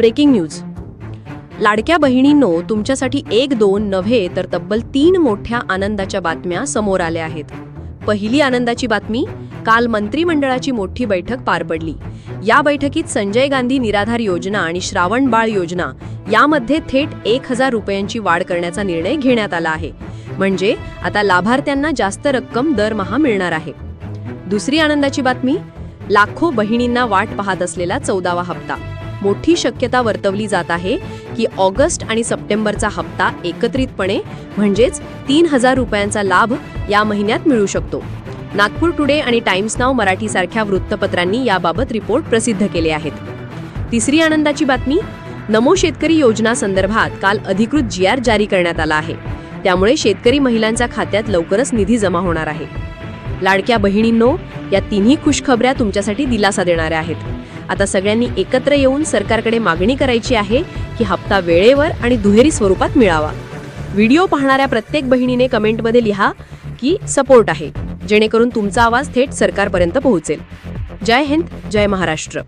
Breaking news. लाडक्या बहिणींनो तुमच्यासाठी एक दोन नव्हे तर तब्बल तीन मोठ्या आनंदाच्या बातम्या समोर आल्या आहेत. पहिली आनंदाची बातमी काल मंत्रिमंडळाची मोठी बैठक पार पडली. या बैठकीत संजय गांधी निराधार योजना आणि श्रावण बाळ योजना यामध्ये थेट एक हजार रुपयांची वाढ करण्याचा निर्णय घेण्यात आला आहे. म्हणजे आता लाभार्थ्यांना जास्त रक्कम दरमहा मिळणार आहे. दुसरी आनंदाची बातमी लाखो बहिणींना वाट पाहत असलेला चौदावा हप्ता. मोठी शक्यता वर्तवली जात आहे की ऑगस्ट आणि सप्टेंबरचा हप्ता एकत्रितपणे म्हणजेच तीन हजार रुपयांचा लाभ या महिन्यात मिळू शकतो. नागपूर टुडे आणि टाइम्स नाव मराठीसारख्या वृत्तपत्रांनी याबाबत रिपोर्ट प्रसिद्ध केले आहेत. तिसरी आनंदाची बातमी नमो शेतकरी योजना संदर्भात काल अधिकृत जी आर जारी करण्यात आला आहे. त्यामुळे शेतकरी महिलांच्या खात्यात लवकरच निधी जमा होणार आहे. लाडक्या बहिणींनो या तिन्ही खुशखबऱ्या तुमच्यासाठी दिलासा देणाऱ्या आहेत. आता सगळ्यांनी एकत्र येऊन सरकारकडे मागणी करायची आहे की हप्ता वेळेवर आणि दुहेरी स्वरूपात मिळावा. व्हिडिओ पाहणाऱ्या प्रत्येक बहिणीने कमेंटमध्ये लिहा की सपोर्ट आहे जेणेकरून तुमचा आवाज थेट सरकारपर्यंत पोहोचेल. जय हिंद जय महाराष्ट्र.